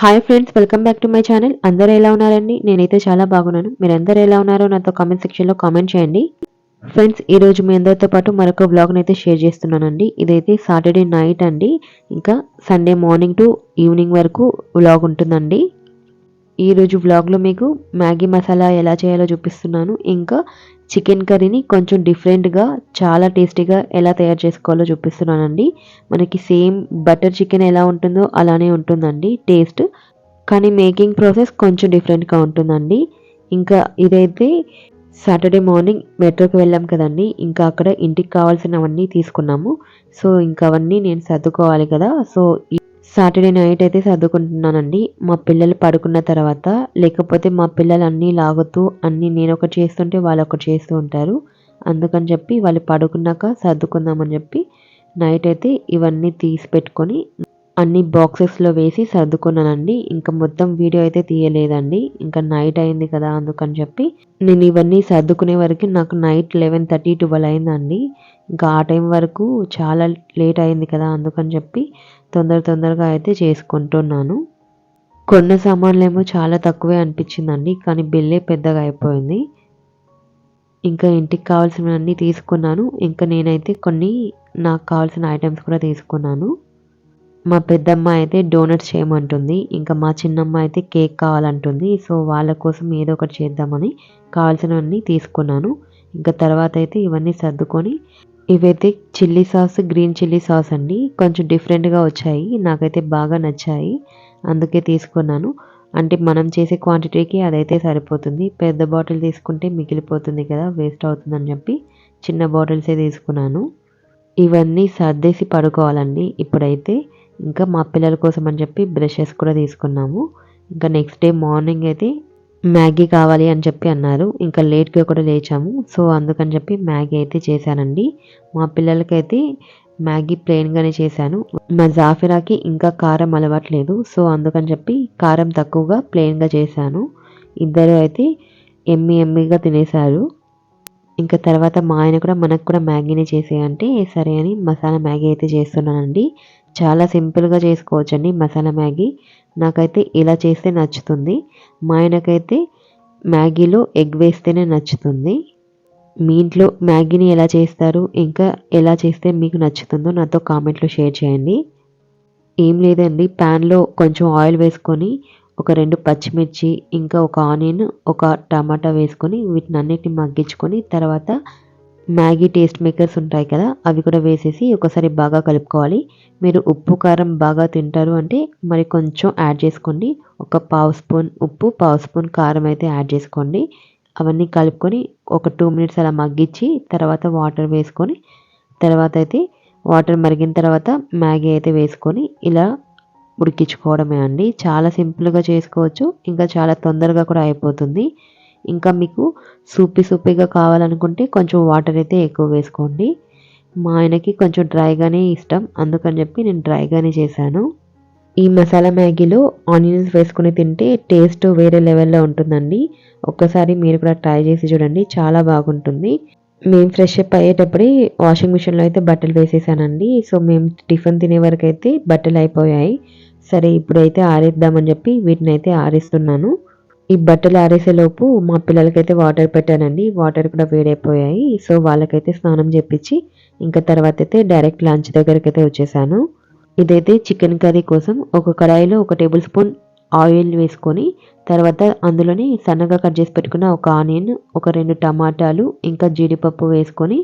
Hi friends welcome back to my channel అందరూ ఎలా ఉన్నారండి? నేనైతే చాలా బాగున్నాను. మీరు ఎలా ఉన్నారో నాతో కామెంట్ సెక్షన్లో కామెంట్ చేయండి. ఫ్రెండ్స్ ఈ రోజు మీ అందరితో పాటు మరొక వ్లాగ్ని అయితే షేర్ చేస్తున్నానండి. ఇదైతే సాటర్డే నైట్ అండి. ఇంకా సండే మార్నింగ్ టు ఈవినింగ్ వరకు వ్లాగ్ ఉంటుందండి. ఈ రోజు వ్లాగ్లో మీకు మ్యాగీ మసాలా ఎలా చేయాలో చూపిస్తున్నాను. ఇంకా చికెన్ కర్రీని కొంచెం డిఫరెంట్గా చాలా టేస్టీగా ఎలా తయారు చేసుకోవాలో చూపిస్తున్నానండి. మనకి సేమ్ బటర్ చికెన్ ఎలా ఉంటుందో అలానే ఉంటుందండి టేస్ట్. కానీ మేకింగ్ ప్రాసెస్ కొంచెం డిఫరెంట్గా ఉంటుందండి. ఇంకా ఇదైతే సాటర్డే మార్నింగ్ మెట్రోకి వెళ్ళాం కదండి. ఇంకా అక్కడ ఇంటికి కావాల్సినవన్నీ తీసుకున్నాము. సో ఇంకా అవన్నీ నేను సర్దుకోవాలి కదా. సో సాటర్డే నైట్ అయితే సర్దుకుంటున్నానండి. మా పిల్లలు పడుకున్న తర్వాత లేకపోతే మా పిల్లలు అన్నీ లాగుతూ అన్నీ నేను ఒకటి చేస్తుంటే వాళ్ళు ఒకటి చేస్తూ ఉంటారు. అందుకని చెప్పి వాళ్ళు పడుకున్నాక సర్దుకుందామని చెప్పి నైట్ అయితే ఇవన్నీ తీసి పెట్టుకొని అన్ని బాక్సెస్లో వేసి సర్దుకున్నానండి. ఇంకా మొత్తం వీడియో అయితే తీయలేదండి. ఇంకా నైట్ అయింది కదా అందుకని చెప్పి నేను ఇవన్నీ సర్దుకునే వరకు నాకు నైట్ లెవెన్ థర్టీ ట్వెల్వ్ అయిందండి. ఇంకా ఆ టైం వరకు చాలా లేట్ అయింది కదా అందుకని చెప్పి తొందర తొందరగా అయితే చేసుకుంటున్నాను. కొన్న సామాన్లు ఏమో చాలా తక్కువే అనిపించిందండి కానీ బిల్లే పెద్దగా అయిపోయింది. ఇంకా ఇంటికి కావాల్సినవన్నీ తీసుకున్నాను. ఇంకా నేనైతే కొన్ని నాకు కావాల్సిన ఐటమ్స్ కూడా తీసుకున్నాను. మా పెద్దమ్మ అయితే డోనట్స్ చేయమంటుంది ఇంకా మా చిన్నమ్మ అయితే కేక్ కావాలంటుంది సో వాళ్ళ కోసం ఏదో ఒకటి చేద్దామని కావాల్సినవన్నీ తీసుకున్నాను. ఇంకా తర్వాత అయితే ఇవన్నీ సర్దుకొని ఇవైతే chilli sauce green chilli sauce అండి. కొంచెం డిఫరెంట్గా వచ్చాయి. నాకైతే బాగా నచ్చాయి. అందుకే తీసుకున్నాను. అంటే మనం చేసే క్వాంటిటీకి అదైతే సరిపోతుంది. పెద్ద బాటిల్ తీసుకుంటే మిగిలిపోతుంది కదా వేస్ట్ అవుతుందని చెప్పి చిన్న బాటిల్సే తీసుకున్నాను. ఇవన్నీ సర్దేసి పడుకోవాలండి. ఇప్పుడైతే ఇంకా మా పిల్లల కోసం అని చెప్పి బ్రషెస్ కూడా తీసుకున్నాము. ఇంకా నెక్స్ట్ డే మార్నింగ్ అయితే మ్యాగీ కావాలి అని చెప్పి అన్నారు. ఇంకా లేట్గా కూడా లేచాము. సో అందుకని చెప్పి మ్యాగీ అయితే చేశానండి. మా పిల్లలకైతే మ్యాగీ ప్లెయిన్గానే చేశాను. మా జాఫిరాకి ఇంకా కారం అలవాట్లేదు. సో అందుకని చెప్పి కారం తక్కువగా ప్లెయిన్గా చేశాను. ఇద్దరు అయితే ఎమ్మి ఎమ్మిగా తినేశారు. ఇంకా తర్వాత మా ఆయన కూడా మనకు కూడా మ్యాగీనే చేసేయంటే సరే అని మసాలా మ్యాగీ అయితే చేస్తున్నానండి. చాలా సింపుల్గా చేసుకోవచ్చండి మసాలా మ్యాగీ. నాకైతే ఇలా చేస్తే నచ్చుతుంది. మా ఆయనకైతే మ్యాగీలో ఎగ్ వేస్తేనే నచ్చుతుంది. మీ ఇంట్లో మ్యాగీని ఎలా చేస్తారు ఇంకా ఎలా చేస్తే మీకు నచ్చుతుందో నాతో కామెంట్లో షేర్ చేయండి. ఏం లేదండి ప్యాన్లో కొంచెం ఆయిల్ వేసుకొని ఒక రెండు పచ్చిమిర్చి ఇంకా ఒక ఆనియన్ ఒక టమాటా వేసుకొని వీటిని అన్నిటిని మగ్గించుకొని తర్వాత మ్యాగీ టేస్ట్ మేకర్స్ ఉంటాయి కదా అవి కూడా వేసేసి ఒకసారి బాగా కలుపుకోవాలి. మీరు ఉప్పు కారం బాగా తింటారు అంటే మరి కొంచెం యాడ్ చేసుకోండి. ఒక పావు స్పూన్ ఉప్పు పావు స్పూన్ కారం అయితే యాడ్ చేసుకోండి. అవన్నీ కలుపుకొని ఒక టూ మినిట్స్ అలా మగ్గించి తర్వాత వాటర్ వేసుకొని తర్వాత అయితే వాటర్ మరిగిన తర్వాత మ్యాగీ అయితే వేసుకొని ఇలా ఉడికించుకోవడమే అండి. చాలా సింపుల్గా చేసుకోవచ్చు ఇంకా చాలా తొందరగా కూడా అయిపోతుంది. ఇంకా మీకు సూపీ సూపీగా కావాలనుకుంటే కొంచెం వాటర్ అయితే ఎక్కువ వేసుకోండి. మా ఆయనకి కొంచెం డ్రైగానే ఇష్టం. అందుకని చెప్పి నేను డ్రైగానే చేశాను. ఈ మసాలా మ్యాగీలో ఆనియన్స్ వేసుకుని తింటే టేస్ట్ వేరే లెవెల్లో ఉంటుందండి. ఒక్కసారి మీరు కూడా ట్రై చేసి చూడండి. చాలా బాగుంటుంది. మేము ఫ్రెష్ అప్ అయ్యేటప్పుడే వాషింగ్ మిషన్లో అయితే బట్టలు వేసేసానండి. సో మేము టిఫిన్ తినే వరకు అయితే బట్టలు అయిపోయాయి. సరే ఇప్పుడైతే ఆరేద్దామని చెప్పి వీటిని అయితే ఆరేస్తున్నాను. ఈ బట్టలు ఆరేసేలోపు మా పిల్లలకైతే వాటర్ పెట్టానండి. వాటర్ కూడా వేడైపోయాయి. సో వాళ్ళకైతే స్నానం చేపించి ఇంకా తర్వాత అయితే డైరెక్ట్ లంచ్ దగ్గరికి అయితే వచ్చేసాను. ఇదైతే చికెన్ కర్రీ కోసం ఒక కడాయిలో ఒక టేబుల్ స్పూన్ ఆయిల్ వేసుకొని తర్వాత అందులోని సన్నగా కట్ చేసి పెట్టుకున్న ఒక ఆనియన్ ఒక రెండు టమాటాలు ఇంకా జీడిపప్పు వేసుకొని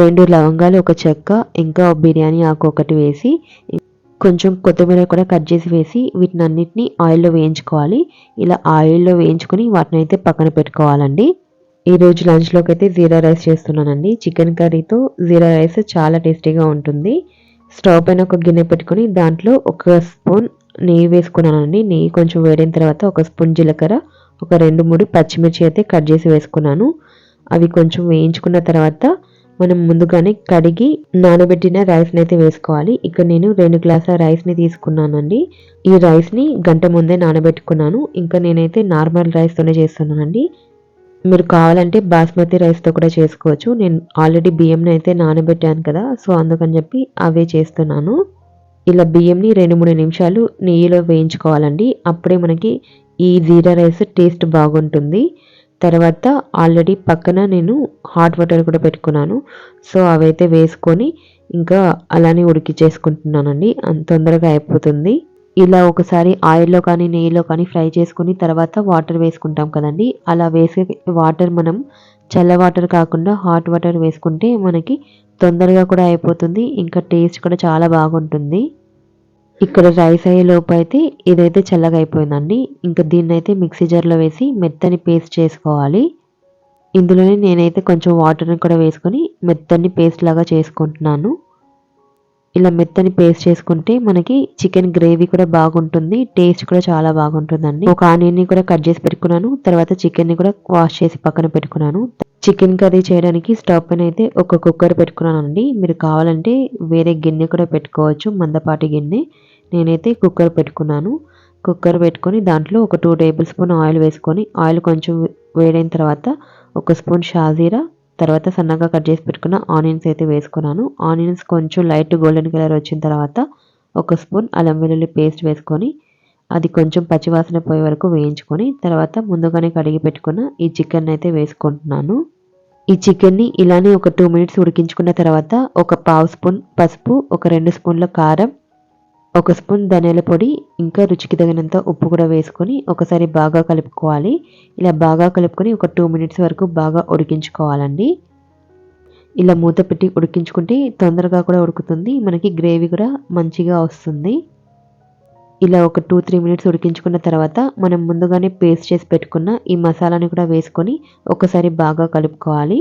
రెండు లవంగాలు ఒక చెక్క ఇంకా బిర్యానీ ఆకు ఒకటి వేసి కొంచెం కొత్తిమీర కూడా కట్ చేసి వేసి వీటిని అన్నిటిని ఆయిల్లో వేయించుకోవాలి. ఇలా ఆయిల్లో వేయించుకొని వాటిని అయితే పక్కన పెట్టుకోవాలండి. ఈరోజు లంచ్లోకి అయితే జీరా రైస్ చేస్తున్నానండి. చికెన్ కర్రీతో జీరా రైస్ చాలా టేస్టీగా ఉంటుంది. స్టవ్ పైన ఒక గిన్నె పెట్టుకొని దాంట్లో ఒక స్పూన్ నెయ్యి వేసుకున్నానండి. నెయ్యి కొంచెం వేడిన తర్వాత ఒక స్పూన్ జీలకర్ర ఒక రెండు మూడు పచ్చిమిర్చి అయితే కట్ చేసి వేసుకున్నాను. అవి కొంచెం వేయించుకున్న తర్వాత మనం ముందుగానే కడిగి నానబెట్టిన రైస్ని అయితే వేసుకోవాలి. ఇక్కడ నేను రెండు గ్లాసుల రైస్ని తీసుకున్నానండి. ఈ రైస్ని గంట ముందే నానబెట్టుకున్నాను. ఇంకా నేనైతే నార్మల్ రైస్తోనే చేస్తున్నానండి. మీరు కావాలంటే బాస్మతి రైస్తో కూడా చేసుకోవచ్చు. నేను ఆల్రెడీ బియ్యంని అయితే నానబెట్టాను కదా సో అందుకని చెప్పి అవే చేస్తున్నాను. ఇలా బియ్యంని రెండు మూడు నిమిషాలు నెయ్యిలో వేయించుకోవాలండి. అప్పుడే మనకి ఈ జీరా రైస్ టేస్ట్ బాగుంటుంది. తర్వాత ఆల్రెడీ పక్కన నేను హాట్ వాటర్ కూడా పెట్టుకున్నాను. సో అవైతే వేసుకొని ఇంకా అలానే ఉడికిచ్చేసుకుంటున్నానండి అంత తొందరగా అయిపోతుంది. ఇలా ఒకసారి ఆయిల్లో కానీ నెయ్యిలో కానీ ఫ్రై చేసుకుని తర్వాత వాటర్ వేసుకుంటాం కదండి. అలా వేసే వాటర్ మనం చల్ల వాటర్ కాకుండా హాట్ వాటర్ వేసుకుంటే మనకి తొందరగా కూడా అయిపోతుంది. ఇంకా టేస్ట్ కూడా చాలా బాగుంటుంది. ఇక్కడ రైస్ అయ్యే లోపు అయితే ఇదైతే చల్లగా అయిపోయిందండి ఇంకా దీన్ని అయితే మిక్సీ జార్లో వేసి మెత్తని పేస్ట్ చేసుకోవాలి. ఇందులోనే నేనైతే కొంచెం వాటర్ని కూడా వేసుకొని మెత్తని పేస్ట్ లాగా చేసుకుంటున్నాను. ఇలా మెత్తని పేస్ట్ చేసుకుంటే మనకి చికెన్ గ్రేవీ కూడా బాగుంటుంది. టేస్ట్ కూడా చాలా బాగుంటుందండి. ఒక ఆనియన్ని కూడా కట్ చేసి పెట్టుకున్నాను. తర్వాత చికెన్ని కూడా వాష్ చేసి పక్కన పెట్టుకున్నాను. చికెన్ కర్రీ చేయడానికి స్టవ్ పైన అయితే ఒక కుక్కర్ పెట్టుకున్నానండి. మీరు కావాలంటే వేరే గిన్నె కూడా పెట్టుకోవచ్చు. మందపాటి గిన్నె. నేనైతే కుక్కర్ పెట్టుకున్నాను. కుక్కర్ పెట్టుకొని దాంట్లో ఒక టూ టేబుల్ స్పూన్ ఆయిల్ వేసుకొని ఆయిల్ కొంచెం వేడైన తర్వాత ఒక స్పూన్ షాజీరా తర్వాత సన్నగా కట్ చేసి పెట్టుకున్న ఆనియన్స్ అయితే వేసుకున్నాను. ఆనియన్స్ కొంచెం లైట్ గోల్డెన్ కలర్ వచ్చిన తర్వాత ఒక స్పూన్ అల్లం వెల్లుల్లి పేస్ట్ వేసుకొని అది కొంచెం పచ్చివాసన పోయే వరకు వేయించుకొని తర్వాత ముందుగానే కడిగి పెట్టుకున్న ఈ చికెన్ అయితే వేసుకుంటున్నాను. ఈ చికెన్ని ఇలానే ఒక టూ మినిట్స్ ఉడికించుకున్న తర్వాత ఒక పావు స్పూన్ పసుపు ఒక రెండు స్పూన్ల కారం ఒక స్పూన్ ధనియాల పొడి ఇంకా రుచికి తగినంత ఉప్పు కూడా వేసుకొని ఒకసారి బాగా కలుపుకోవాలి. ఇలా బాగా కలుపుకొని ఒక టూ మినిట్స్ వరకు బాగా ఉడికించుకోవాలండి. ఇలా మూత పెట్టి ఉడికించుకుంటే తొందరగా కూడా ఉడుకుతుంది. మనకి గ్రేవీ కూడా మంచిగా వస్తుంది. ఇలా ఒక టూ త్రీ మినిట్స్ ఉడికించుకున్న తర్వాత మనం ముందుగానే పేస్ట్ చేసి పెట్టుకున్న ఈ మసాలాని కూడా వేసుకొని ఒకసారి బాగా కలుపుకోవాలి.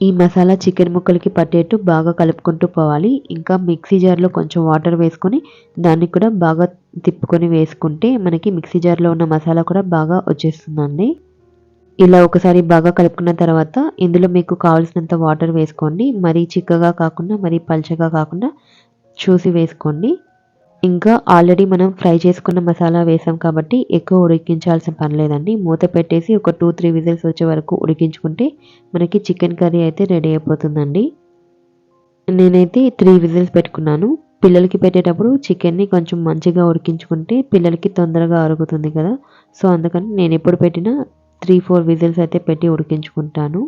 ఈ మసాలా చికెన్ ముక్కలకి పట్టేట్టు బాగా కలుపుకుంటూ పోవాలి. ఇంకా మిక్సీ జార్లో కొంచెం వాటర్ వేసుకొని దాన్ని కూడా బాగా తిప్పుకొని వేసుకుంటే మనకి మిక్సీ జార్లో ఉన్న మసాలా కూడా బాగా వచ్చేస్తుందండి. ఇలా ఒకసారి బాగా కలుపుకున్న తర్వాత ఇందులో మీకు కావాల్సినంత వాటర్ వేసుకోండి. మరీ చిక్కగా కాకుండా మరీ పల్చగా కాకుండా చూసి వేసుకోండి. ఇంకా ఆల్రెడీ మనం ఫ్రై చేసుకున్న మసాలా వేసాం కాబట్టి ఎక్కువ ఉడికించాల్సిన పని లేదండి. మూత పెట్టేసి ఒక టూ త్రీ విజిల్స్ వచ్చే వరకు ఉడికించుకుంటే మనకి చికెన్ కర్రీ అయితే రెడీ అయిపోతుందండి. నేనైతే త్రీ విజిల్స్ పెట్టుకున్నాను. పిల్లలకి పెట్టేటప్పుడు చికెన్ని కొంచెం మంచిగా ఉడికించుకుంటే పిల్లలకి తొందరగా అరుగుతుంది కదా. సో అందుకని నేను ఎప్పుడు పెట్టినా త్రీ ఫోర్ విజిల్స్ అయితే పెట్టి ఉడికించుకుంటాను.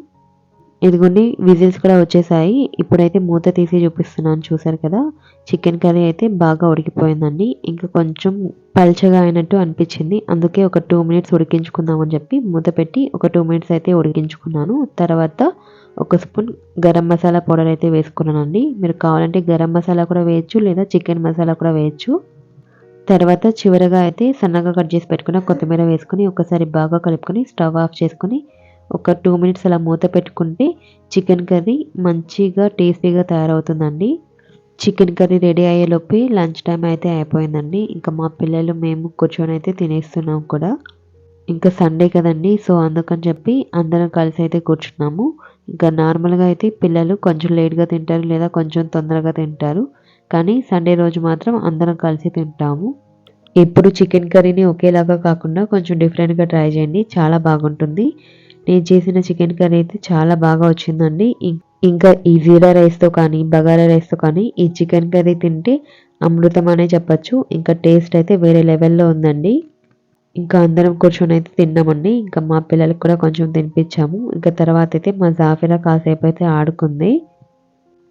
ఇదిగోండి విజిల్స్ కూడా వచ్చేసాయి. ఇప్పుడైతే మూత తీసి చూపిస్తున్నాను చూసారు కదా? చికెన్ కర్రీ అయితే బాగా ఉడికిపోయిందండి. ఇంకా కొంచెం పల్చగా అయినట్టు అనిపించింది. అందుకే ఒక టూ మినిట్స్ ఉడికించుకుందామని చెప్పి మూత పెట్టి ఒక టూ మినిట్స్ అయితే ఉడికించుకున్నాను. తర్వాత ఒక స్పూన్ గరం మసాలా పౌడర్ అయితే వేసుకున్నానండి. మీరు కావాలంటే గరం మసాలా కూడా వేయచ్చు లేదా చికెన్ మసాలా కూడా వేయచ్చు. తర్వాత చివరగా అయితే సన్నగా కట్ చేసి పెట్టుకున్న కొత్తిమీర వేసుకొని ఒకసారి బాగా కలుపుకొని స్టవ్ ఆఫ్ చేసుకొని ఒక టూ మినిట్స్ అలా మూత పెట్టుకుంటే చికెన్ కర్రీ మంచిగా టేస్టీగా తయారవుతుందండి. చికెన్ కర్రీ రెడీ అయ్యేలోపే లంచ్ టైం అయితే అయిపోయిందండి. ఇంకా మా పిల్లలు మేము కూర్చొని అయితే తినేస్తున్నాం కూడా. ఇంకా సండే కదండి సో అందుకని చెప్పి అందరం కలిసి అయితే కూర్చున్నాము. ఇంకా నార్మల్గా అయితే పిల్లలు కొంచెం లేట్గా తింటారు లేదా కొంచెం తొందరగా తింటారు. కానీ సండే రోజు మాత్రం అందరం కలిసి తింటాము. ఎప్పుడు చికెన్ కర్రీని ఒకేలాగా కాకుండా కొంచెం డిఫరెంట్గా ట్రై చేయండి చాలా బాగుంటుంది. నేను చేసిన చికెన్ కర్రీ అయితే చాలా బాగా వచ్చిందండి. ఇంకా ఈ జీరా రైస్తో కానీ బగారా రైస్తో కానీ ఈ చికెన్ కర్రీ తింటే అమృతం అనే చెప్పచ్చు. ఇంకా టేస్ట్ అయితే వేరే లెవెల్లో ఉందండి. ఇంకా అందరం కూర్చొని అయితే తిన్నామండి. ఇంకా మా పిల్లలకు కూడా కొంచెం తినిపించాము. ఇంకా తర్వాత అయితే మా జాఫిరా కాసేపు అయితే ఆడుకుంది.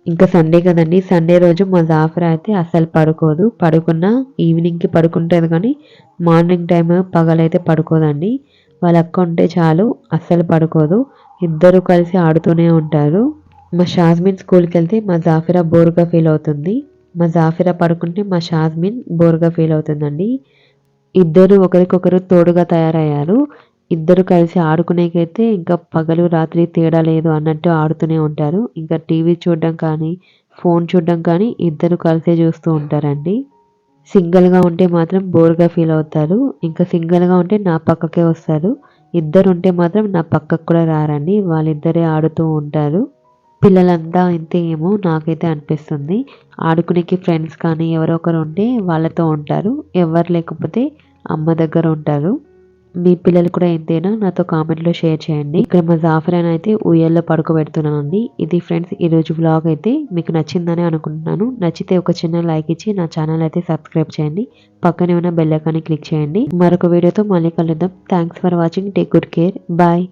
ఇంకా సండే కదండి. సండే రోజు మా జాఫిరా అయితే అస్సలు పడుకోదు. పడుకున్నా ఈవినింగ్కి పడుకుంటుంది కానీ మార్నింగ్ టైం పగలైతే పడుకోదండి. వాళ్ళ అక్క ఉంటే చాలు అస్సలు పడుకోదు. ఇద్దరు కలిసి ఆడుతూనే ఉంటారు. మా షాజ్మిన్ స్కూల్కి వెళ్తే మా జాఫిరా బోర్గా ఫీల్ అవుతుంది. మా జాఫిరా పడుకుంటే మా షాజ్మిన్ బోర్గా ఫీల్ అవుతుందండి. ఇద్దరు ఒకరికొకరు తోడుగా తయారయ్యారు. ఇద్దరు కలిసి ఆడుకునేకైతే ఇంకా పగలు రాత్రి తేడా లేదు అన్నట్టు ఆడుతూనే ఉంటారు. ఇంకా టీవీ చూడడం కానీ ఫోన్ చూడడం కానీ ఇద్దరు కలిసే చూస్తూ ఉంటారండి. సింగిల్గా ఉంటే మాత్రం బోర్గా ఫీల్ అవుతారు. ఇంకా సింగిల్గా ఉంటే నా పక్కకే వస్తారు. ఇద్దరు ఉంటే మాత్రం నా పక్కకు కూడా రారండి. వాళ్ళిద్దరే ఆడుతూ ఉంటారు. పిల్లలంతా అంతే ఏమో నాకైతే అనిపిస్తుంది. ఆడుకునేకి ఫ్రెండ్స్ కానీ ఎవరో ఒకరు ఉంటే వాళ్ళతో ఉంటారు. ఎవరు లేకపోతే అమ్మ దగ్గర ఉంటారు. మీ పిల్లలు కూడా ఎంతైనా నాతో కామెంట్లో షేర్ చేయండి. ఇక్కడ మా జాఫరాన్ అయితే ఉయ్యాల్లో పడుకోబెడుతున్నానండి. ఇది ఫ్రెండ్స్ ఈ రోజు వ్లాగ్ అయితే మీకు నచ్చిందని అనుకుంటున్నాను. నచ్చితే ఒక చిన్న లైక్ ఇచ్చి నా ఛానల్ అయితే సబ్స్క్రైబ్ చేయండి. పక్కనే ఉన్న బెల్లకాన్ని క్లిక్ చేయండి. మరొక వీడియోతో మళ్ళీ కలుద్దాం. Thanks for watching take good care bye